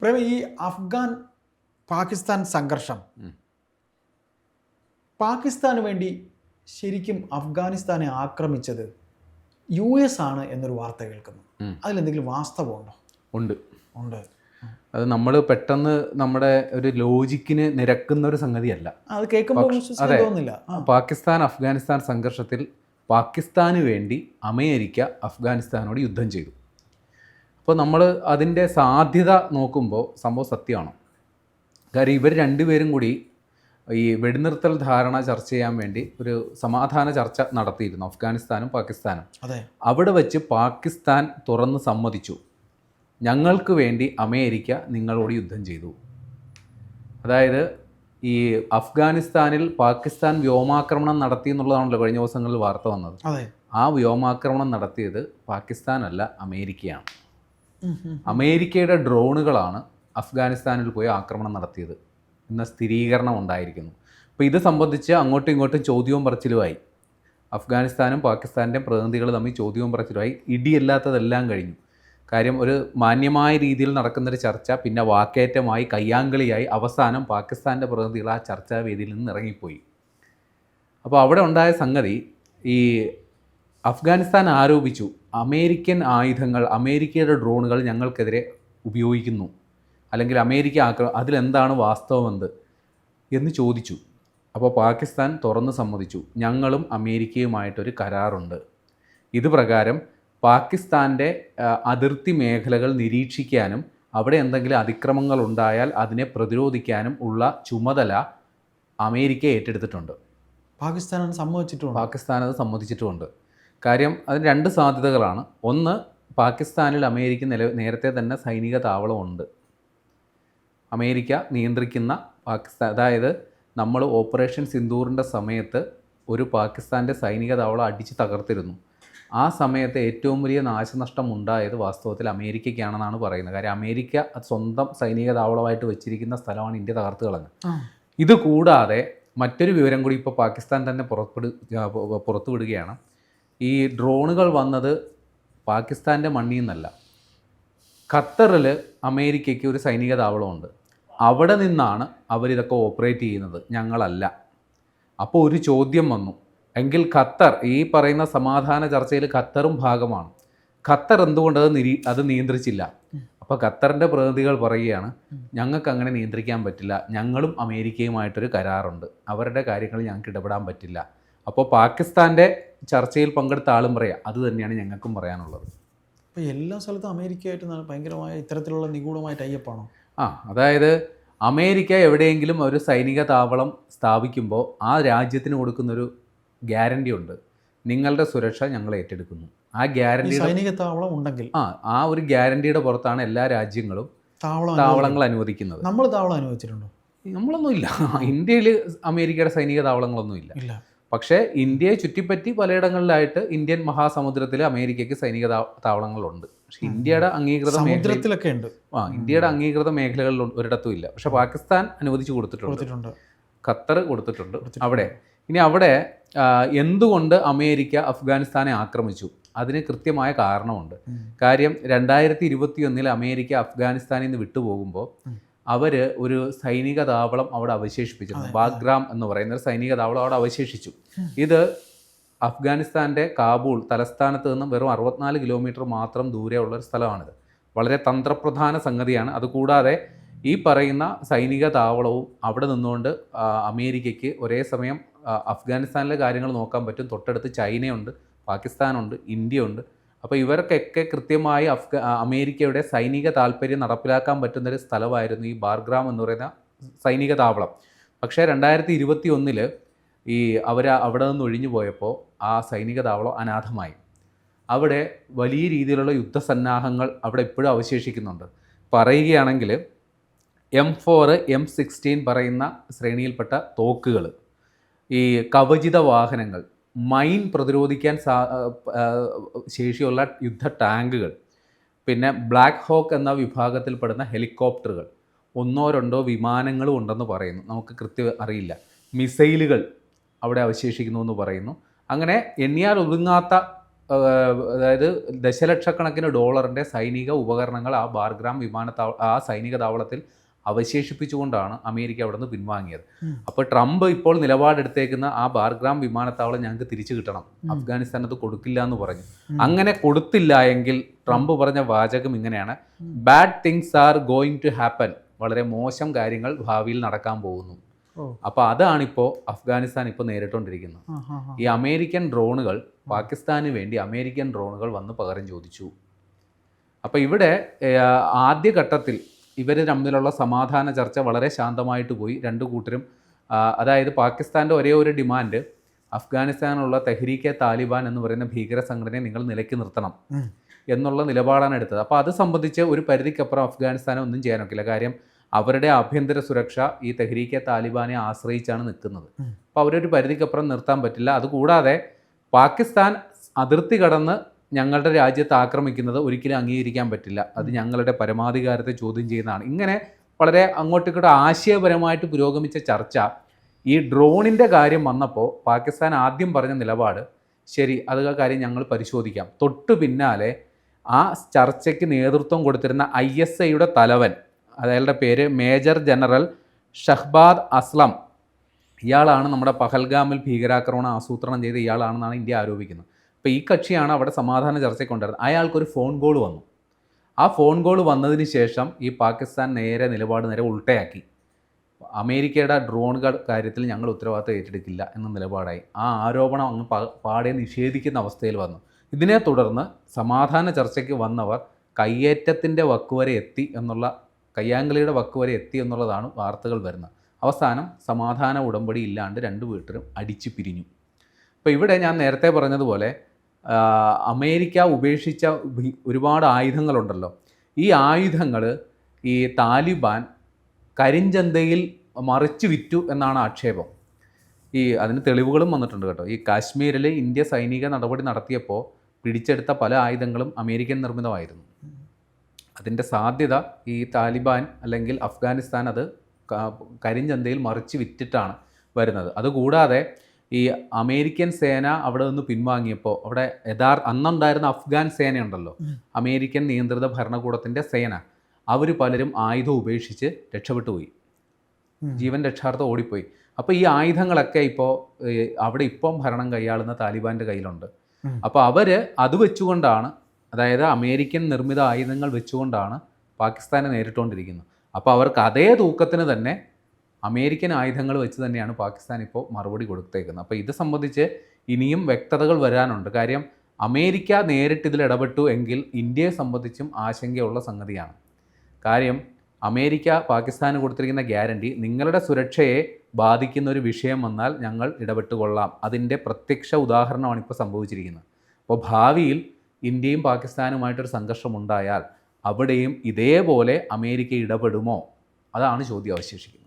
പ്രേമ ഈ അഫ്ഗാൻ പാകിസ്ഥാൻ സംഘർഷം. പാകിസ്ഥാന് വേണ്ടി ശരിക്കും അഫ്ഗാനിസ്ഥാനെ ആക്രമിച്ചത് യു എസ് ആണ് എന്നൊരു വാർത്ത കേൾക്കുന്നു. അതിലെന്തെങ്കിലും വാസ്തവമുണ്ടോ? ഉണ്ട്. ഉണ്ട്. അത് നമ്മൾ പെട്ടെന്ന് നമ്മുടെ ഒരു ലോജിക്കിന് നിരക്കുന്ന ഒരു സംഗതിയല്ല. അത് കേൾക്കുമ്പോൾ പാകിസ്ഥാൻ അഫ്ഗാനിസ്ഥാൻ സംഘർഷത്തിൽ പാകിസ്ഥാന് വേണ്ടി അമേരിക്ക അഫ്ഗാനിസ്ഥാനോട് യുദ്ധം ചെയ്തു. അപ്പോൾ നമ്മൾ അതിന്റെ സാധ്യത നോക്കുമ്പോൾ സംഭവം സത്യമാണ്? കാര്യം ഇവർ രണ്ടുപേരും കൂടി ഈ വെടിനിർത്തൽ ധാരണ ചർച്ച ചെയ്യാൻ വേണ്ടി ഒരു സമാധാന ചർച്ച നടത്തിയിരുന്നു അഫ്ഗാനിസ്ഥാനും പാകിസ്ഥാനും. അതെ. അവിടെ വെച്ച് പാകിസ്ഥാൻ തുറന്ന് സമ്മതിച്ചു. ഞങ്ങൾക്ക് വേണ്ടി അമേരിക്ക നിങ്ങളോട് യുദ്ധം ചെയ്തു. അതായത് ഈ അഫ്ഗാനിസ്ഥാനിൽ പാകിസ്ഥാൻ വ്യോമാക്രമണം നടത്തി എന്നുള്ളതാണല്ലോ കഴിഞ്ഞ ദിവസങ്ങളിൽ വാർത്ത വന്നത്. ആ വ്യോമാക്രമണം നടത്തിയത് പാകിസ്ഥാനല്ല അമേരിക്കയാണ്. അമേരിക്കയുടെ ഡ്രോണുകളാണ് അഫ്ഗാനിസ്ഥാനിൽ പോയി ആക്രമണം നടത്തിയത്. എന്ന സ്ഥിരീകരണം ഉണ്ടായിരിക്കുന്നു അപ്പോൾ ഇത് സംബന്ധിച്ച് അങ്ങോട്ടും ഇങ്ങോട്ടും ചോദ്യവും പറച്ചിലുമായി. അഫ്ഗാനിസ്ഥാനും പാകിസ്ഥാന്റെയും പ്രതിനിധികൾ തമ്മിൽ ചോദ്യവും പറച്ചിലുമായി. ഇടിയല്ലാത്തതെല്ലാം കഴിഞ്ഞു. കാര്യം ഒരു മാന്യമായ രീതിയിൽ നടക്കുന്നൊരു ചർച്ച പിന്നെ വാക്കേറ്റമായി കയ്യാങ്കളിയായി അവസാനം പാകിസ്ഥാന്റെ പ്രതിനിധികൾ ആ ചർച്ചാ വേദിയിൽ നിന്ന് ഇറങ്ങിപ്പോയി. അപ്പോൾ അവിടെ ഉണ്ടായ സംഗതി ഈ അഫ്ഗാനിസ്ഥാൻ ആരോപിച്ചു. അമേരിക്കൻ ആയുധങ്ങൾ അമേരിക്കയുടെ ഡ്രോണുകൾ ഞങ്ങൾക്കെതിരെ ഉപയോഗിക്കുന്നു. അല്ലെങ്കിൽ അമേരിക്ക ആക്രമ അതിലെന്താണ് വാസ്തവമെന്ത്? എന്ന് ചോദിച്ചു. അപ്പോൾ പാകിസ്ഥാൻ തുറന്ന് സമ്മതിച്ചു. ഞങ്ങളും അമേരിക്കയുമായിട്ടൊരു കരാറുണ്ട്. ഇത് പ്രകാരം പാകിസ്ഥാന്റെ അതിർത്തി മേഖലകൾ നിരീക്ഷിക്കാനും അവിടെ എന്തെങ്കിലും അതിക്രമങ്ങൾ ഉണ്ടായാൽ അതിനെ പ്രതിരോധിക്കാനും ഉള്ള ചുമതല അമേരിക്ക ഏറ്റെടുത്തിട്ടുണ്ട്. പാകിസ്ഥാൻ സമ്മതിച്ചിട്ടുണ്ട്? പാകിസ്ഥാൻ അത് സമ്മതിച്ചിട്ടുമുണ്ട്. കാര്യം അതിന് രണ്ട് സാധ്യതകളാണ്. ഒന്ന് പാകിസ്ഥാനിൽ അമേരിക്ക നില നേരത്തെ തന്നെ സൈനിക താവളമുണ്ട് അമേരിക്ക നിയന്ത്രിക്കുന്ന പാകിസ്ഥാൻ അതായത് നമ്മൾ ഓപ്പറേഷൻ സിന്ദൂറിന്റെ സമയത്ത് ഒരു പാകിസ്ഥാന്റെ സൈനിക താവളം അടിച്ച് തകർത്തിരുന്നു. ആ സമയത്ത് ഏറ്റവും വലിയ നാശനഷ്ടം ഉണ്ടായത് വാസ്തവത്തിൽ അമേരിക്കയ്ക്കാണെന്നാണ് പറയുന്നത്. കാര്യം അമേരിക്ക സ്വന്തം സൈനിക താവളമായിട്ട് വെച്ചിരിക്കുന്ന സ്ഥലമാണ് ഇന്ത്യ തകർത്ത് കളഞ്ഞത് ഇതുകൂടാതെ ഇത് കൂടാതെ മറ്റൊരു വിവരം കൂടി ഇപ്പോൾ പാകിസ്ഥാൻ തന്നെ പുറപ്പെടു പുറത്തുവിടുകയാണ് പുറത്തു വിടുകയാണ് ഈ ഡ്രോണുകൾ വന്നത് പാകിസ്ഥാന്റെ മണ്ണിൽ നിന്നല്ല. ഖത്തറിൽ അമേരിക്കയ്ക്ക് ഒരു സൈനിക താവളമുണ്ട്. അവിടെ നിന്നാണ് അവരിതൊക്കെ ഓപ്പറേറ്റ് ചെയ്യുന്നത്. ഞങ്ങളല്ല. അപ്പോൾ ഒരു ചോദ്യം വന്നു. എങ്കിൽ ഖത്തർ ഈ പറയുന്ന സമാധാന ചർച്ചയിൽ ഖത്തറും ഭാഗമാണ്. ഖത്തർ എന്തുകൊണ്ട് അത് നിരീ അത് നിയന്ത്രിച്ചില്ല? അപ്പോൾ ഖത്തറിന്റെ പ്രതിനിധികൾ പറയുകയാണ് ഞങ്ങൾക്ക് അങ്ങനെ നിയന്ത്രിക്കാൻ പറ്റില്ല. ഞങ്ങളും അമേരിക്കയുമായിട്ടൊരു കരാറുണ്ട്. അവരുടെ കാര്യങ്ങൾ ഞങ്ങൾക്ക് ഇടപെടാൻ പറ്റില്ല. അപ്പോൾ പാകിസ്ഥാന്റെ ചർച്ചയിൽ പങ്കെടുത്ത ആളും പറയാം അത് തന്നെയാണ് ഞങ്ങൾക്കും പറയാനുള്ളത്. അപ്പോൾ എല്ലാ സ്ഥലത്തും അമേരിക്കയായിട്ട് ഭയങ്കരമായ ഇത്തരത്തിലുള്ള നിഗൂഢമായ ടൈപ്പാണോ ആ അതായത് അമേരിക്ക എവിടെയെങ്കിലും ഒരു സൈനിക താവളം സ്ഥാപിക്കുമ്പോൾ ആ രാജ്യത്തിന് കൊടുക്കുന്നൊരു ഗ്യാരണ്ടി ഉണ്ട്. നിങ്ങളുടെ സുരക്ഷ ഞങ്ങൾ ഏറ്റെടുക്കുന്നു. ആ ഗ്യാരണ്ടി സൈനിക താവളം ഉണ്ടെങ്കിൽ ആ ആ ഒരു ഗ്യാരണ്ടിയുടെ പുറത്താണ് എല്ലാ രാജ്യങ്ങളും താവളം താവളങ്ങൾ അനുവദിക്കുന്നത്. നമ്മൾ താവളം അനുവദിച്ചിട്ടുണ്ടോ? നമ്മളൊന്നുമില്ല. ഇന്ത്യയിൽ അമേരിക്കയുടെ സൈനിക താവളങ്ങളൊന്നുമില്ല. ഇല്ല. പക്ഷേ ഇന്ത്യയെ ചുറ്റിപ്പറ്റി പലയിടങ്ങളിലായിട്ട് ഇന്ത്യൻ മഹാസമുദ്രത്തിൽ അമേരിക്കയ്ക്ക് സൈനിക താവളങ്ങളുണ്ട്. പക്ഷെ ഇന്ത്യയുടെ അംഗീകൃത മേഖലയിലൊക്കെ സമുദ്രത്തിലൊക്കെ ഉണ്ട്. ആ ഇന്ത്യയുടെ അംഗീകൃത മേഖലകളിൽ ഒരിടത്തും ഇല്ല. പക്ഷെ പാകിസ്ഥാൻ അനുവദിച്ചു കൊടുത്തിട്ടുണ്ട്. ഖത്തർ കൊടുത്തിട്ടുണ്ട്. അവിടെ. ഇനി അവിടെ എന്തുകൊണ്ട് അമേരിക്ക അഫ്ഗാനിസ്ഥാനെ ആക്രമിച്ചു? അതിന് കൃത്യമായ കാരണമുണ്ട്. കാര്യം രണ്ടായിരത്തി ഇരുപത്തി ഒന്നിൽ അമേരിക്ക അഫ്ഗാനിസ്ഥാനിൽ നിന്ന് വിട്ടുപോകുമ്പോൾ. അവർ ഒരു സൈനിക താവളം അവിടെ അവശേഷിപ്പിച്ചിരുന്നു. ബാഗ്രാം എന്ന് പറയുന്ന ഒരു സൈനിക താവളം അവിടെ അവശേഷിച്ചു. ഇത് അഫ്ഗാനിസ്ഥാന്റെ കാബൂൾ തലസ്ഥാനത്ത് നിന്നും വെറും അറുപത്തിനാല് കിലോമീറ്റർ മാത്രം ദൂരെയുള്ള ഒരു സ്ഥലമാണിത്. വളരെ തന്ത്രപ്രധാന സംഗതിയാണ്. അതുകൂടാതെ ഈ പറയുന്ന സൈനിക താവളവും അവിടെ നിന്നുകൊണ്ട് അമേരിക്കയ്ക്ക് ഒരേ സമയം അഫ്ഗാനിസ്ഥാനിലെ കാര്യങ്ങൾ നോക്കാൻ പറ്റും. തൊട്ടടുത്ത് ചൈനയുണ്ട് പാകിസ്ഥാനുണ്ട് ഇന്ത്യയുണ്ട്. അപ്പോൾ ഇവർക്കൊക്കെ കൃത്യമായി അഫ്ഗ അമേരിക്കയുടെ സൈനിക താല്പര്യം നടപ്പിലാക്കാൻ പറ്റുന്നൊരു സ്ഥലമായിരുന്നു ഈ ബാർഗ്രാം എന്ന് പറയുന്ന സൈനിക താവളം. പക്ഷേ രണ്ടായിരത്തി ഇരുപത്തി ഒന്നിൽ ഈ അവർ അവിടെ നിന്ന് ഒഴിഞ്ഞു പോയപ്പോൾ ആ സൈനിക താവളം അനാഥമായി. അവിടെ വലിയ രീതിയിലുള്ള യുദ്ധസന്നാഹങ്ങൾ അവിടെ ഇപ്പോഴും അവശേഷിക്കുന്നുണ്ട്. പറയുകയാണെങ്കിൽ എം ഫോർ എം സിക്സ്റ്റീൻ പറയുന്ന ശ്രേണിയിൽപ്പെട്ട തോക്കുകൾ ഈ കവചിത വാഹനങ്ങൾ മൈൻ പ്രതിരോധിക്കാൻ സാ ശേഷിയുള്ള യുദ്ധ ടാങ്കുകൾ പിന്നെ ബ്ലാക്ക് ഹോക്ക് എന്ന വിഭാഗത്തിൽപ്പെടുന്ന ഹെലികോപ്റ്ററുകൾ ഒന്നോ രണ്ടോ വിമാനങ്ങളും ഉണ്ടെന്ന് പറയുന്നു. നമുക്ക് കൃത്യം അറിയില്ല. മിസൈലുകൾ അവിടെ അവശേഷിക്കുന്നു എന്ന് പറയുന്നു. അങ്ങനെ എണ്ണിയാൽ ഒതുങ്ങാത്ത അതായത് ദശലക്ഷക്കണക്കിന് ഡോളറിന്റെ സൈനിക ഉപകരണങ്ങൾ ആ ബാർഗ്രാം വിമാനത്താവ ആ സൈനിക താവളത്തിൽ അവശേഷിപ്പിച്ചുകൊണ്ടാണ് അമേരിക്ക അവിടെ നിന്ന് പിൻവാങ്ങിയത്. അപ്പോൾ ട്രംപ് ഇപ്പോൾ നിലപാടെടുത്തേക്കുന്ന ആ ബാർഗ്രാം വിമാനത്താവളം ഞങ്ങൾക്ക് തിരിച്ചു കിട്ടണം. അഫ്ഗാനിസ്ഥാനത്ത് കൊടുക്കില്ല എന്ന് പറഞ്ഞു. അങ്ങനെ കൊടുത്തില്ല എങ്കിൽ ട്രംപ് പറഞ്ഞ വാചകം ഇങ്ങനെയാണ്. Bad things are going to happen വളരെ മോശം കാര്യങ്ങൾ ഭാവിയിൽ നടക്കാൻ പോകുന്നു. അപ്പൊ അപ്പോൾ അതാണിപ്പോൾ അഫ്ഗാനിസ്ഥാൻ ഇപ്പോൾ നേരിട്ടുകൊണ്ടിരിക്കുന്നത് ആ ഹാ ഹാ. ഈ അമേരിക്കൻ ഡ്രോണുകൾ പാകിസ്ഥാന് വേണ്ടി അമേരിക്കൻ ഡ്രോണുകൾ വന്ന് പകരം ചോദിച്ചു. അപ്പോൾ ഇവിടെ ആദ്യ ആദ്യഘട്ടത്തിൽ ഇവർ തമ്മിലുള്ള സമാധാന ചർച്ച വളരെ ശാന്തമായിട്ട് പോയി. രണ്ട് കൂട്ടരും അതായത് പാകിസ്ഥാന്റെ ഒരേ ഒരു ഡിമാൻഡ് അഫ്ഗാനിസ്ഥാനുള്ള തെഹ്രീക്കെ താലിബാൻ എന്ന് പറയുന്ന ഭീകര സംഘടനയെ നിങ്ങൾ നിലയ്ക്ക് നിർത്തണം എന്നുള്ള നിലപാടാണ് എടുത്തത്. അപ്പോൾ അത് സംബന്ധിച്ച് ഒരു പരിധിക്കപ്പുറം അഫ്ഗാനിസ്ഥാനെ ഒന്നും ചെയ്യാൻ ഒക്കില്ല കാര്യം അവരുടെ ആഭ്യന്തര സുരക്ഷ ഈ തെഹ്രീക്കെ താലിബാനെ ആശ്രയിച്ചാണ് നിൽക്കുന്നത്. അപ്പോൾ അവരൊരു പരിധിക്കപ്പുറം നിർത്താൻ പറ്റില്ല. അതുകൂടാതെ പാകിസ്ഥാൻ അതിർത്തി കടന്ന് ഞങ്ങളുടെ രാജ്യത്ത് ആക്രമിക്കുന്നത് ഒരിക്കലും അംഗീകരിക്കാൻ പറ്റില്ല. അത് ഞങ്ങളുടെ പരമാധികാരത്തെ ചോദ്യം ചെയ്യുന്നതാണ്. ഇങ്ങനെ വളരെ അങ്ങോട്ടും ഇങ്ങോട്ടും ആശയപരമായിട്ട് പുരോഗമിച്ച ചർച്ച ഈ ഡ്രോണിന്റെ കാര്യം വന്നപ്പോൾ പാകിസ്ഥാൻ ആദ്യം പറഞ്ഞ നിലപാട് ശരി അത് കാര്യം ഞങ്ങൾ പരിശോധിക്കാം. തൊട്ടു പിന്നാലെ ആ ചർച്ചയ്ക്ക് നേതൃത്വം കൊടുത്തിരുന്ന ഐ എസ് ഐയുടെ തലവൻ അയാളുടെ പേര് മേജർ ജനറൽ ഷഹ്ബാദ് അസ്ലം ഇയാളാണ് നമ്മുടെ പഹൽഗാമിൽ ഭീകരാക്രമണം ആസൂത്രണം ചെയ്ത ഇയാളാണെന്നാണ് ഇന്ത്യ ആരോപിക്കുന്നത്. അപ്പോൾ ഈ കക്ഷിയാണ് അവിടെ സമാധാന ചർച്ചയ്ക്ക് കൊണ്ടുവരുന്നത്. അയാൾക്കൊരു ഫോൺ കോൾ വന്നു. ആ ഫോൺ കോൾ വന്നതിന് ശേഷം ഈ പാകിസ്ഥാൻ നേരെ നിലപാട് നേരെ ഉൾട്ടയാക്കി. അമേരിക്കയുടെ ഡ്രോണുകൾ കാര്യത്തിൽ ഞങ്ങൾ ഉത്തരവാദിത്തം ഏറ്റെടുക്കില്ല എന്ന നിലപാടായി. ആ ആരോപണം അങ്ങ് പാടെ നിഷേധിക്കുന്ന അവസ്ഥയിൽ വന്നു. ഇതിനെ തുടർന്ന് സമാധാന ചർച്ചയ്ക്ക് വന്നവർ കയ്യേറ്റത്തിന്റെ വക്കുവരെ എത്തി എന്നുള്ള കയ്യാങ്കളിയുടെ വക്കുവരെ എത്തി എന്നുള്ളതാണ് വാർത്തകൾ വരുന്നത്. അവസാനം സമാധാന ഉടമ്പടി ഇല്ലാണ്ട് രണ്ട് വീട്ടരും അടിച്ചു പിരിഞ്ഞു. അപ്പോൾ ഇവിടെ ഞാൻ നേരത്തെ പറഞ്ഞതുപോലെ അമേരിക്ക ഉപേക്ഷിച്ച ഒരുപാട് ആയുധങ്ങളുണ്ടല്ലോ. ഈ ആയുധങ്ങൾ ഈ താലിബാൻ കരിഞ്ചന്തയിൽ മറിച്ചു വിറ്റു എന്നാണ് ആക്ഷേപം. ഈ അതിന് തെളിവുകളും വന്നിട്ടുണ്ട് കേട്ടോ. ഈ കാശ്മീരിൽ ഇന്ത്യ സൈനിക നടപടി നടത്തിയപ്പോൾ പിടിച്ചെടുത്ത പല ആയുധങ്ങളും അമേരിക്കൻ നിർമ്മിതമായിരുന്നു. അതിന്റെ സാധ്യത ഈ താലിബാൻ അല്ലെങ്കിൽ അഫ്ഗാനിസ്ഥാൻ അത് കരിഞ്ചന്തയിൽ മറിച്ച് വിറ്റിട്ടാണ് വരുന്നത്. അതുകൂടാതെ ഈ അമേരിക്കൻ സേന അവിടെ നിന്ന് പിൻവാങ്ങിയപ്പോൾ അവിടെ യഥാർ അന്നുണ്ടായിരുന്ന അഫ്ഗാൻ സേനയുണ്ടല്ലോ അമേരിക്കൻ നിയന്ത്രിത ഭരണകൂടത്തിന്റെ സേന. അവർ പലരും ആയുധം ഉപേക്ഷിച്ച് രക്ഷപ്പെട്ടു പോയി. ജീവൻ രക്ഷാർത്ഥം ഓടിപ്പോയി. അപ്പോൾ ഈ ആയുധങ്ങളൊക്കെ ഇപ്പോൾ അവിടെ ഇപ്പം ഭരണം കൈയാളുന്ന താലിബാന്റെ കയ്യിലുണ്ട്. അപ്പോൾ അവർ അത് വെച്ചുകൊണ്ടാണ് അതായത് അമേരിക്കൻ നിർമ്മിത ആയുധങ്ങൾ വെച്ചുകൊണ്ടാണ് പാകിസ്ഥാനെ നേരിട്ടുകൊണ്ടിരിക്കുന്നത് അപ്പോൾ അവർക്ക് അതേ തൂക്കത്തിന് തന്നെ അമേരിക്കൻ ആയുധങ്ങൾ വെച്ച് തന്നെയാണ് പാകിസ്ഥാൻ ഇപ്പോൾ മറുപടി കൊടുത്തേക്കുന്നത്. അപ്പോൾ ഇത് സംബന്ധിച്ച് ഇനിയും വ്യക്തതകൾ വരാനുണ്ട്. കാര്യം അമേരിക്ക നേരിട്ട് ഇതിൽ ഇടപെട്ടു എങ്കിൽ ഇന്ത്യയെ സംബന്ധിച്ചും ആശങ്കയുള്ള സംഗതിയാണ്. കാര്യം അമേരിക്ക പാകിസ്ഥാന് കൊടുത്തിരിക്കുന്ന ഗ്യാരണ്ടി നിങ്ങളുടെ സുരക്ഷയെ ബാധിക്കുന്ന ഒരു വിഷയം വന്നാൽ ഞങ്ങൾ ഇടപെട്ടുകൊള്ളാം. അതിന്റെ പ്രത്യക്ഷ ഉദാഹരണമാണ് ഇപ്പോൾ സംഭവിച്ചിരിക്കുന്നത്. അപ്പോൾ ഭാവിയിൽ ഇന്ത്യയും പാകിസ്ഥാനുമായിട്ടൊരു സംഘർഷം ഉണ്ടായാൽ അവിടെയും ഇതേപോലെ അമേരിക്ക ഇടപെടുമോ? അതാണ് ചോദ്യം അവശേഷിക്കുന്നത്.